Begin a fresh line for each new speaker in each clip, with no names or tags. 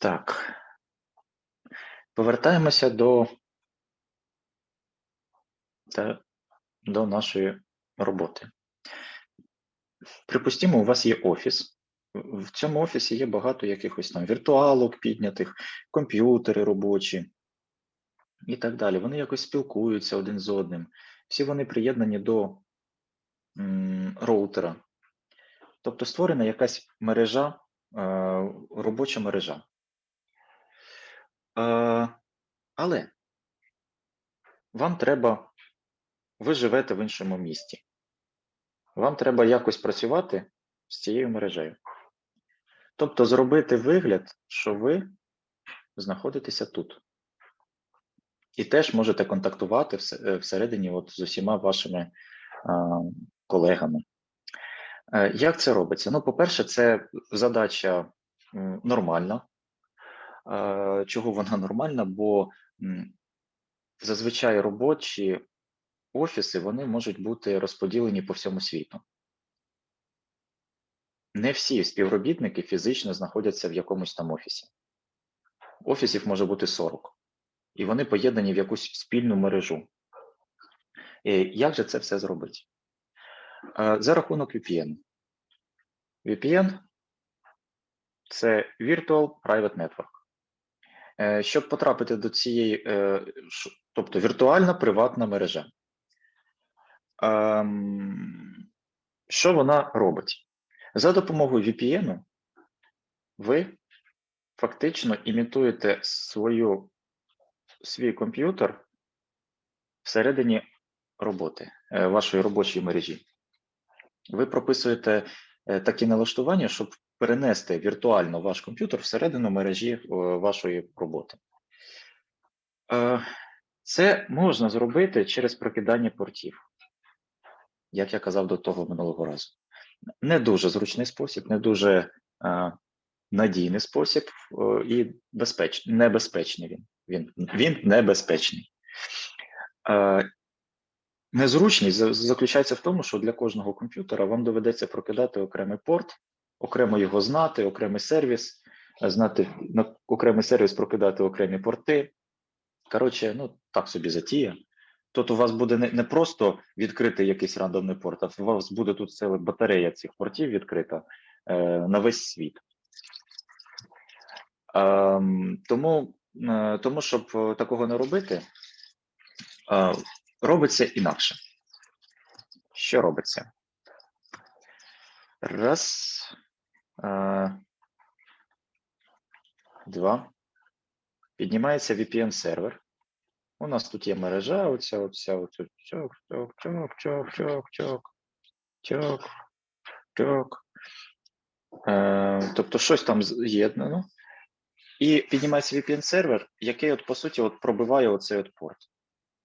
Так. Повертаємося до, до нашої роботи. Припустімо, у вас є офіс. В цьому офісі є багато якихось там віртуалок піднятих, комп'ютери робочі і так далі. Вони якось спілкуються один з одним. Всі вони приєднані до м, роутера. Тобто створена якась мережа, робоча мережа. Е, але вам треба, ви живете в іншому місті. Вам треба якось працювати з цією мережею. Тобто зробити вигляд, що ви знаходитеся тут. І теж можете контактувати е, всередині от з усіма вашими а, колегами. Е, Як це робиться? Ну, по-перше, це задача нормальна. Е, Чого вона нормальна? Бо зазвичай робочі офіси вони можуть бути розподілені по всьому світу. Не всі співробітники фізично знаходяться в якомусь там офісі. Офісів може бути 40, і вони поєднані в якусь спільну мережу. Е, Як же це все зробити? Е, За рахунок VPN. VPN це Virtual Private Network. Е, Щоб потрапити до цієї, е, тобто віртуальна приватна мережа. Ем, Що вона робить? За допомогою VPN ви фактично імітуєте свою, свій комп'ютер всередині роботи, вашої робочої мережі. Ви прописуєте е, такі налаштування, щоб перенести віртуально ваш комп'ютер всередину мережі е, вашої роботи. Е, Це можна зробити через прокидання портів, як я казав до того минулого разу. Не дуже зручний спосіб, не дуже надійний спосіб і безпеч... небезпечний він. Він, він небезпечний. Е, Незручність заключається в тому, що для кожного комп'ютера вам доведеться прокидати окремий порт, окремо його знати, окремий сервіс, е, знати на окремий сервіс прокидати окремі порти. Коротше, ну так собі затія. Тут у вас буде не, не просто відкрити якийсь рандомний порт, а у вас буде тут ціла батарея цих портів відкрита е, на весь світ. Ем, тому, е, тому, щоб е, такого не робити, е, робиться інакше. Що робиться? Раз, е, два. Піднімається VPN-сервер. У нас тут є мережа, оця, оця, оця, чок, чок, чок, чок, чок, чок, чок, чок. Е, тобто щось там з'єднано. І піднімається VPN-сервер, який, от, по суті, от пробиває оцей от порт.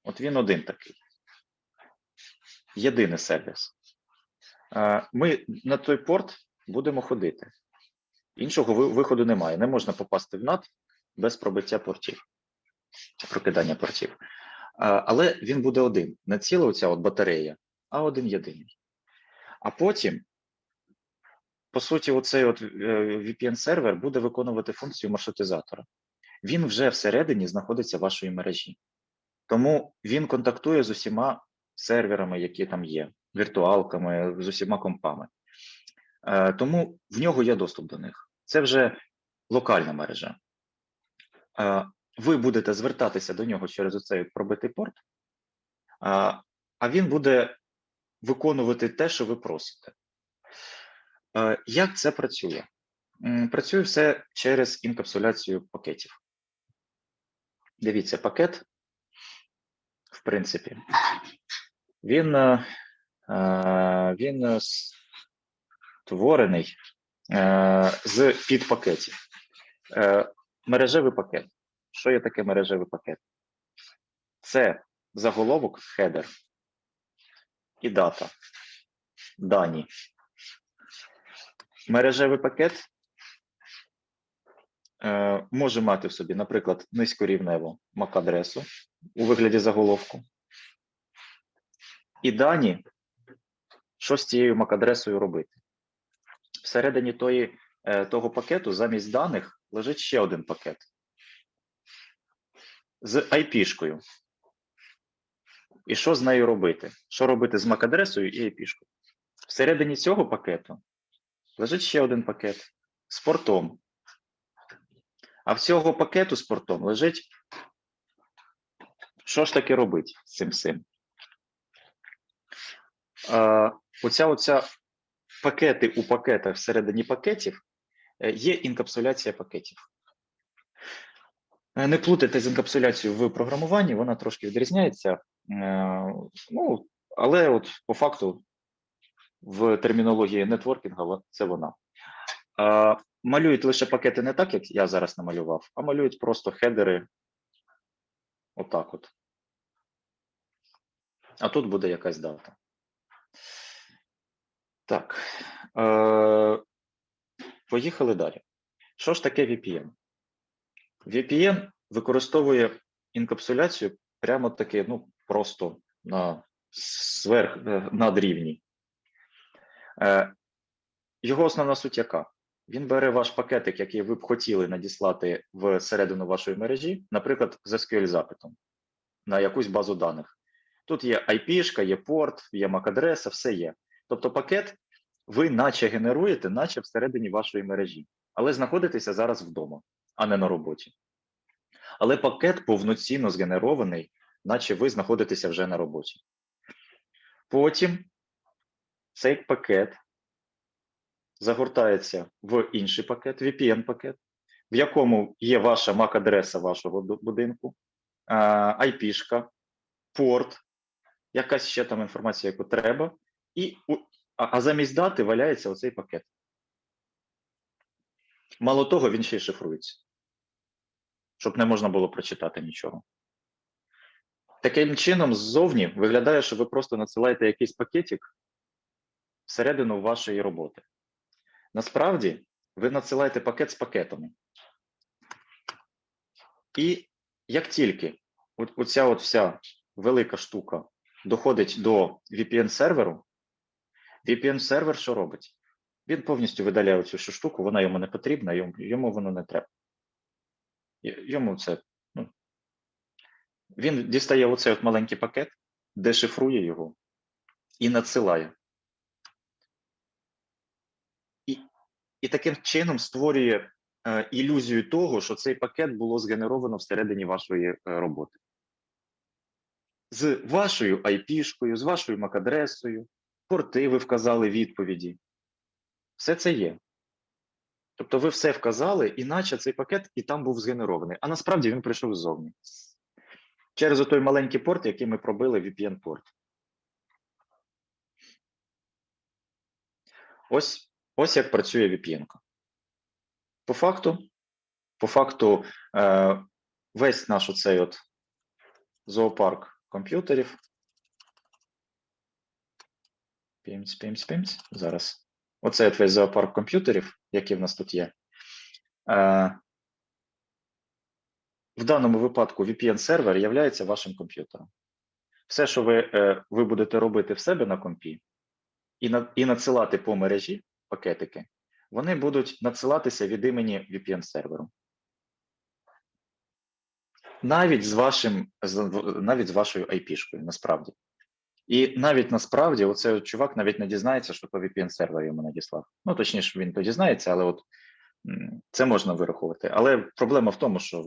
От він один такий. Єдиний сервіс. Е, Ми на той порт будемо ходити. Іншого виходу немає. Не можна попасти в NAT без пробиття портів, прокидання портів. Е, Але він буде один. Не ціла оця от батарея, а один єдиний. А потім, по суті, оцей от VPN-сервер буде виконувати функцію маршрутизатора. Він вже всередині знаходиться в вашої мережі. Тому він контактує з усіма серверами, які там є, віртуалками, з усіма компами. Е, Тому в нього є доступ до них. Це вже локальна мережа. Е, Ви будете звертатися до нього через оцей пробитий порт, а він буде виконувати те, що ви просите. Е, Як це працює? Працює все через інкапсуляцію пакетів. Дивіться, пакет, принципі, він, е, е, він створений е, з підпакетів. Мережевий пакет. Що є таке мережевий пакет? Це заголовок, хедер і дата. Дані. Мережевий пакет може мати в собі, наприклад, низькорівневу MAC-адресу у вигляді заголовку. І дані, що з цією MAC-адресою робити. Всередині тої е, того пакету замість даних лежить ще один пакет з IP-шкою. І що з нею робити? Що робити з MAC-адресою і IP-шкою? Всередині цього пакету лежить ще один пакет з портом. А в цього пакету з портом лежить. Що ж таки робить з цим всім? Е, оця, оця пакети у пакетах всередині пакетів е, є інкапсуляція пакетів. Е, Не плутайте з інкапсуляцією в програмуванні, вона трошки відрізняється. Е, Ну, але от по факту в термінології нетворкінга це вона. Е, Малюють лише пакети не так, як я зараз намалював, а малюють просто хедери отак от. А тут буде якась дата. Так. Е, Поїхали далі. Що ж таке VPN? VPN використовує інкапсуляцію прямо таки, ну, просто на сверх е, надрівні. Е, Його основна суть яка? Він бере ваш пакетик, який ви б хотіли надіслати всередину вашої мережі, наприклад, з SQL запитом на якусь базу даних. Тут є IP, є порт, є MAC-адреса, все є. Тобто пакет ви наче генеруєте, наче всередині вашої мережі, але знаходитеся зараз вдома, а не на роботі. Але пакет повноцінно згенерований, наче ви знаходитеся вже на роботі. Потім цей пакет загортається в інший пакет, VPN-пакет, в якому є ваша MAC-адреса вашого будинку, IP-шка, порт, якась ще там інформація, яку треба, і а, а замість дати валяється оцей пакет. Мало того, він ще й шифрується, щоб не можна було прочитати нічого. Таким чином, ззовні виглядає, що ви просто надсилаєте якийсь пакетик всередину вашої роботи. Насправді, ви надсилаєте пакет з пакетами. І як тільки оця от вся велика штука доходить до VPN-серверу, VPN-сервер що робить? Він повністю видаляє цю штуку, вона йому не потрібна, йому, йому воно не треба. Йому це. Ну, він дістає оцей от маленький пакет, дешифрує його і надсилає. І, і таким чином створює е, ілюзію того, що цей пакет було згенеровано всередині вашої е, роботи. З вашою IP-шкою, з вашою MAC-адресою, порти ви вказали відповіді. Все це є. Тобто ви все вказали, іначе цей пакет і там був згенерований. А насправді він прийшов ззовні. Через той маленький порт, який ми пробили VPN-порт. Ось, ось як працює VPN. -ка. По факту, по факту, е, весь наш оцей от зоопарк комп'ютерів. Пімць, пімць, пімць. Зараз. Оце от весь зоопарк комп'ютерів, який в нас тут є. Е, в даному випадку VPN-сервер є вашим комп'ютером. Все, що ви, е, ви будете робити в себе на компі, і, на, і надсилати по мережі пакетики, вони будуть надсилатися від імені VPN-серверу. Навіть з вашим, навіть з вашою IP-шкою, насправді. І навіть насправді, оцей чувак навіть не дізнається, що то VPN-сервер йому надіслав. Ну, точніше, він то дізнається, але от це можна вирахувати. Але проблема в тому, що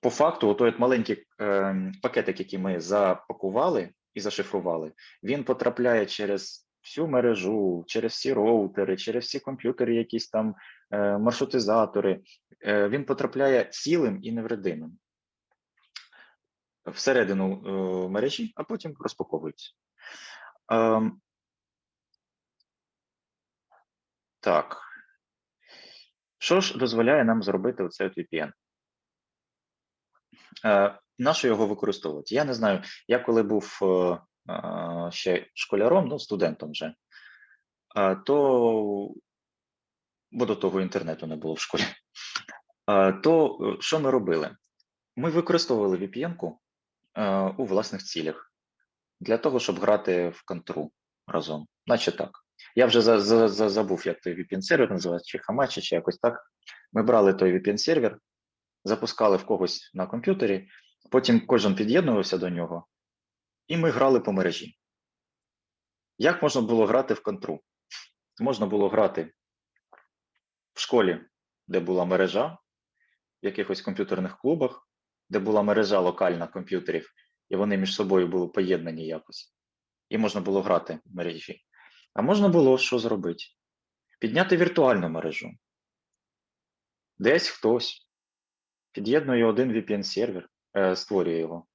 по факту, той от маленький е, пакетик, який ми запакували і зашифрували, він потрапляє через всю мережу, через всі роутери, через всі комп'ютери, якісь там маршрутизатори. Е, він потрапляє цілим і невредимим всередину е, мережі, а потім розпаковується. Ем, так. Що ж дозволяє нам зробити оцей VPN? Е, на що його використовувати? Я не знаю. Я коли був е, е, ще школяром, ну, студентом вже, е, то бо до того інтернету не було в школі. То е, що ми робили? Ми використовували VPN-ку е, у власних цілях для того, щоб грати в контру разом, наче так. Я вже за, за, за, забув, як той VPN-сервер називається, чи Hamachi, чи якось так. Ми брали той VPN-сервер, запускали в когось на комп'ютері, потім кожен під'єднувався до нього, і ми грали по мережі. Як можна було грати в контру? Можна було грати в школі, де була мережа, в якихось комп'ютерних клубах, де була мережа локальна комп'ютерів, і вони між собою були поєднані якось. І можна було грати в мережі. А можна було що зробити? Підняти віртуальну мережу. Десь хтось під'єднує один VPN-сервер, е, створює його.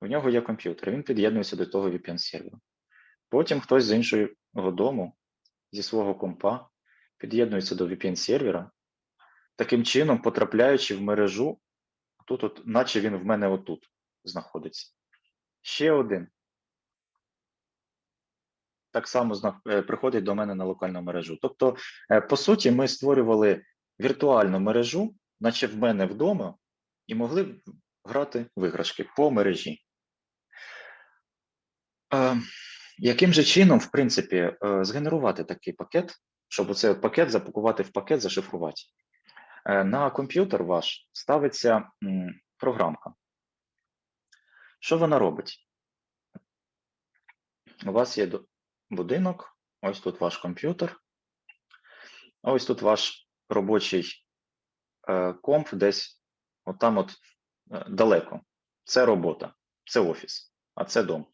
В нього є комп'ютер, він під'єднується до того VPN-серверу. Потім хтось з іншого дому, зі свого компа, під'єднується до VPN-сервера, таким чином потрапляючи в мережу, тут, от, наче він в мене отут знаходиться. Ще один. Так само е, приходить до мене на локальну мережу. Тобто, е, по суті, ми створювали віртуальну мережу, наче в мене вдома, і могли грати в іграшки по мережі. Е, яким же чином, в принципі, згенерувати такий пакет, щоб оцей пакет запакувати в пакет, зашифрувати? Е, на комп'ютер ваш ставиться програмка. Що вона робить? У вас є будинок, ось тут ваш комп'ютер, ось тут ваш робочий е, комп десь отам от е, далеко. Це робота, це офіс, а це дом.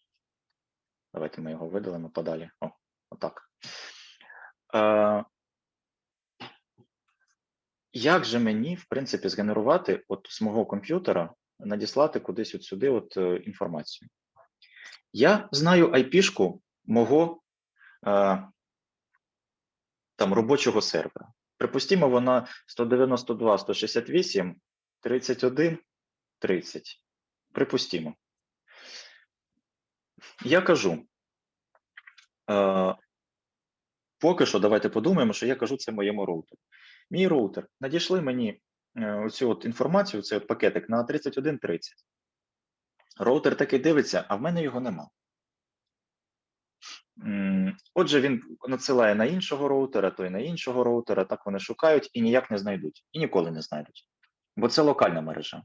Давайте ми його видалимо подалі. О, отак. Як же мені, в принципі, згенерувати от з мого комп'ютера, надіслати кудись от сюди от е, інформацію? Я знаю IP-шку мого е, там робочого сервера. Припустімо, вона 192, 168, 31, 30. Припустімо. Я кажу. Е, поки що давайте подумаємо, що я кажу це моєму роутеру. Мій роутер надійшли мені е, оцю от інформацію, цей от пакетик на 3130. Роутер такий дивиться, а в мене його нема. Отже, він надсилає на іншого роутера, той на іншого роутера, так вони шукають і ніяк не знайдуть, і ніколи не знайдуть. Бо це локальна мережа.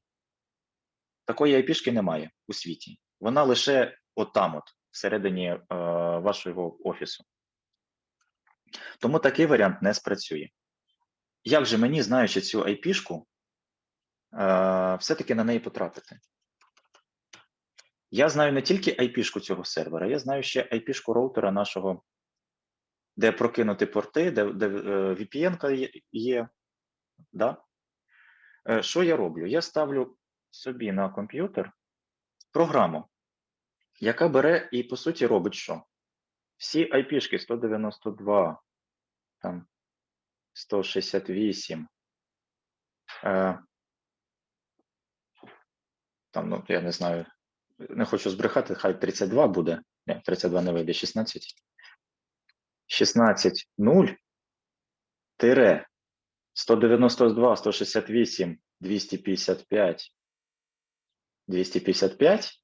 Такої IP-шки немає у світі. Вона лише отам, от, всередині е, вашого офісу. Тому такий варіант не спрацює. Як же мені, знаючи цю IP-шку, е, все-таки на неї потрапити? Я знаю не тільки IP-шку цього сервера, я знаю ще IP-шку роутера нашого, де прокинути порти, де, де е, VPN є. Да? Е, Що я роблю? Я ставлю собі на комп'ютер програму, яка бере і, по суті, робить що? Всі IP-шки 192, там, 168, е, там, ну, я не знаю, не хочу збрехати, хай 32 буде. Ні, 32 не вийде, 16. 16 0 тире 192, 168, 255, 255.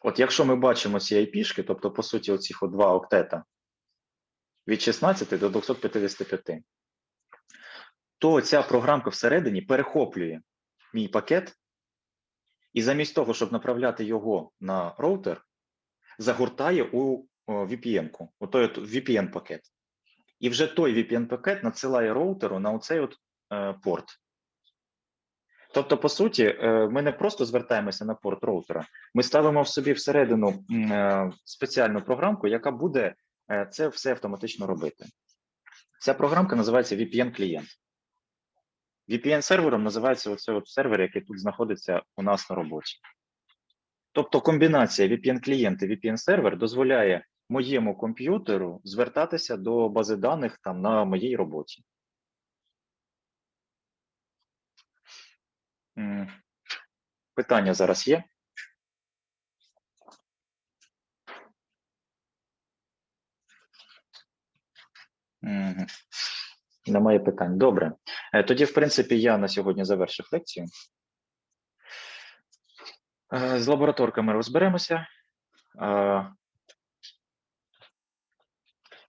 От якщо ми бачимо ці IP-шки, тобто, по суті, оцих два октета від 16 до 255, то ця програмка всередині перехоплює мій пакет і замість того, щоб направляти його на роутер, загортає у VPN-ку, у той VPN-пакет. І вже той VPN-пакет надсилає роутеру на оцей от е, порт. Тобто, по суті, е, ми не просто звертаємося на порт роутера, ми ставимо в собі всередину е, спеціальну програмку, яка буде це все автоматично робити. Ця програмка називається VPN-клієнт. VPN-сервером називається оцей от сервер, який тут знаходиться у нас на роботі. Тобто комбінація VPN-клієнт і VPN-сервер дозволяє моєму комп'ютеру звертатися до бази даних там на моїй роботі. Питання зараз є? Немає питань. Добре. Е, Тоді, в принципі, я на сьогодні завершив лекцію. Е, З лабораторками розберемося. Е,